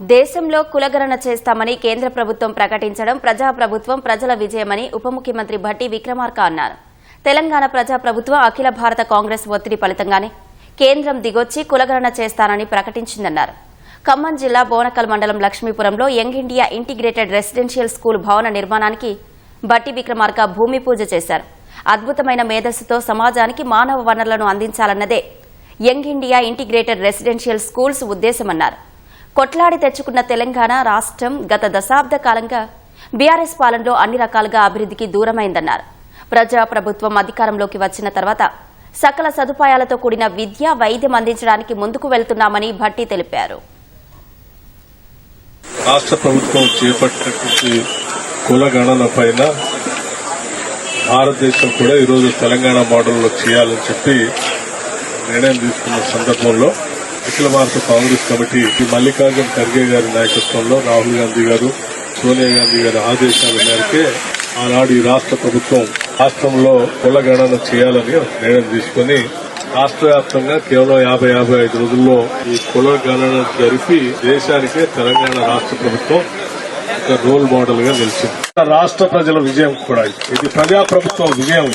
దేశంలో కులగణన చేస్తామని కేంద్ర ప్రభుత్వం ప్రకటించడం ప్రజాప్రభుత్వం ప్రజల విజయమని ఉప ముఖ్యమంత్రి భట్టి విక్రమార్క అన్నారు. తెలంగాణ ప్రజాప్రభుత్వం అఖిల భారత కాంగ్రెస్ ఒత్తిడి ఫలితంగానే కేంద్రం దిగొచ్చి కులగణన చేస్తానని ప్రకటించిందన్నారు. ఖమ్మం జిల్లా బోనకల్ మండలం లక్ష్మీపురంలో young India integrated residential school భవన నిర్మాణానికి భట్టి విక్రమార్క భూమి పూజ చేశారు. అద్భుతమైన మేధస్సుతో సమాజానికి మానవ వనరులను అందించాలన్నదే young India integrated residential schools ఉద్దేశమన్నారు. కొట్లాడి తెచ్చుకున్న తెలంగాణ రాష్ట్రం గత దశాబ్ద కాలంగా బీఆర్ఎస్ పాలనలో అన్ని రకాలుగా అభివృద్ధికి దూరమైందన్నారు. ప్రజాప్రభుత్వం అధికారంలోకి వచ్చిన తర్వాత సకల సదుపాయాలతో కూడిన విద్య వైద్యం అందించడానికి ముందుకు వెళ్తున్నామని భట్టి తెలిపారు. రాష్ట్ర ప్రభుత్వం చేపట్టినటువంటి కులగణన పైన భారతదేశం కూడా ఈరోజు తెలంగాణ మోడల్లో చేయాలని చెప్పి నిర్ణయం తీసుకున్న సందర్భంలో అఖిల భారత కాంగ్రెస్ కమిటీ మల్లికార్జున ఖర్గే గారి నాయకత్వంలో రాహుల్ గాంధీ గారు సోనియా గాంధీ గారి ఆదేశాల మేరకే ఆనాడు ఈ రాష్ట్ర ప్రభుత్వం రాష్ట్రంలో కుల గణన చేయాలని నిర్ణయం తీసుకుని రాష్ట్ర వ్యాప్తంగా కేవలం యాభై యాభై ఐదు రోజుల్లో ఈ కుల గణన జరిపి దేశానికే తెలంగాణ రాష్ట్ర ప్రభుత్వం ఒక రోల్ మోడల్గా నిలిచింది. రాష్ట్ర ప్రజల విజయం కూడా ఇది. ఇది ప్రజాప్రభుత్వం విజయం.